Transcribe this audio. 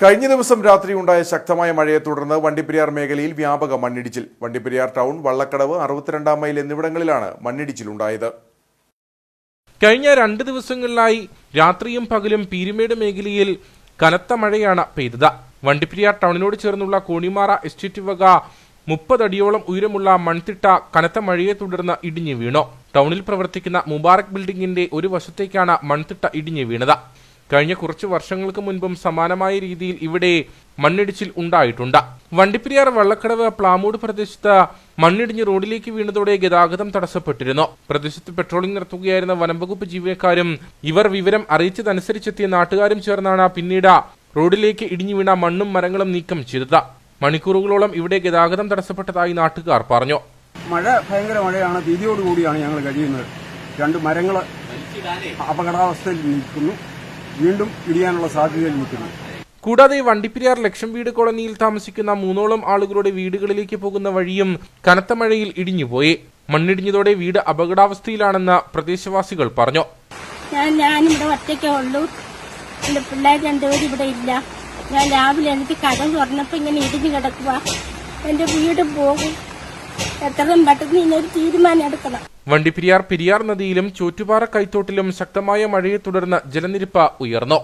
കഴിഞ്ഞ ദിവസം രാത്രി ഉണ്ടായ ശക്തമായ മഴയെ തുടർന്ന് വണ്ടിപ്പെരിയാർ മേഖലയിൽ വ്യാപക മണ്ണിടിച്ചിൽ. വണ്ടിപ്പെരിയാർ ടൗൺ വള്ളക്കടവ് അറുപത്തിരണ്ടാം മൈൽ എന്നിവിടങ്ങളിലാണ് മണ്ണിടിച്ചിലുണ്ടായത്. കഴിഞ്ഞ രണ്ട് ദിവസങ്ങളിലായി രാത്രിയും പകലും പീരുമേട് മേഖലയിൽ കനത്ത മഴയാണ് പെയ്തത്. വണ്ടിപ്പെരിയാർ ടൗണിനോട് ചേർന്നുള്ള കോണിമാറ എസ്റ്റേറ്റ് വക മുപ്പതടിയോളം ഉയരമുള്ള മൺതിട്ട കനത്ത മഴയെ തുടർന്ന് ഇടിഞ്ഞു വീണു. ടൗണിൽ പ്രവർത്തിക്കുന്ന മുബാറക് ബിൽഡിംഗിന്റെ ഒരു വശത്തേക്കാണ് മൺതിട്ട ഇടിഞ്ഞു വീണത്. കഴിഞ്ഞ കുറച്ച് വർഷങ്ങൾക്ക് മുൻപും സമാനമായ രീതിയിൽ ഇവിടെ മണ്ണിടിച്ചിൽ ഉണ്ടായിട്ടുണ്ട്. വണ്ടിപ്പെരിയാർ വള്ളക്കടവ് പ്ലാമൂട് പ്രദേശത്ത് മണ്ണിടിഞ്ഞ് റോഡിലേക്ക് വീണതോടെ ഗതാഗതം തടസ്സപ്പെട്ടിരുന്നു. പ്രദേശത്ത് പെട്രോളിംഗ് നടത്തുകയായിരുന്ന വനംവകുപ്പ് ജീവനക്കാരും ഇവർ വിവരം അറിയിച്ചതനുസരിച്ചെത്തിയ നാട്ടുകാരും ചേർന്നാണ് പിന്നീട് റോഡിലേക്ക് ഇടിഞ്ഞു വീണ മണ്ണും മരങ്ങളും നീക്കം ചെയ്തത്. മണിക്കൂറുകളോളം ഇവിടെ ഗതാഗതം തടസ്സപ്പെട്ടതായി നാട്ടുകാർ പറഞ്ഞു. മഴ ഭയങ്കര മഴയാണ്. ഭീതിയോടുകൂടിയാണ് ഞങ്ങൾ കഴിയുന്നത്. രണ്ട് മരങ്ങൾ അപകടാവസ്ഥയിൽ നിൽക്കുന്നു. വീണ്ടും ഇടിയാനുള്ള സാധ്യത നിൽക്കുന്നു. കൂടാതെ വണ്ടിപ്പിരിയാർ ലക്ഷം വീട് കോളനിയിൽ താമസിക്കുന്ന മൂന്നോളം ആളുകളുടെ വീടുകളിലേക്ക് പോകുന്ന വഴിയും കനത്ത മഴയിൽ ഇടിഞ്ഞുപോയി. മണ്ണിടിഞ്ഞതോടെ വീട് അപകടാവസ്ഥയിലാണെന്ന് പ്രദേശവാസികൾ പറഞ്ഞു. ഞാൻ ഞാനിവിടെ ഒറ്റയ്ക്കേ ഉള്ളൂ. എന്റെ പിള്ളേർ രണ്ടുപേരും ഇവിടെ ഇല്ല. ഞാൻ രാവിലെ എനിക്ക് കടം തുറന്നപ്പോ ഇങ്ങനെ ഇടിഞ്ഞു കിടക്കുക എന്റെ വീട് പോകും. എത്രയും പെട്ടെന്ന് ഇന്നൊരു തീരുമാനം എടുക്കണം. വണ്ടിപ്പെരിയാർ പെരിയാർ നദിയിലും ചോറ്റുപാറ കൈത്തോട്ടിലും ശക്തമായ മഴയെ തുടർന്ന് ജലനിരപ്പ് ഉയർന്നു.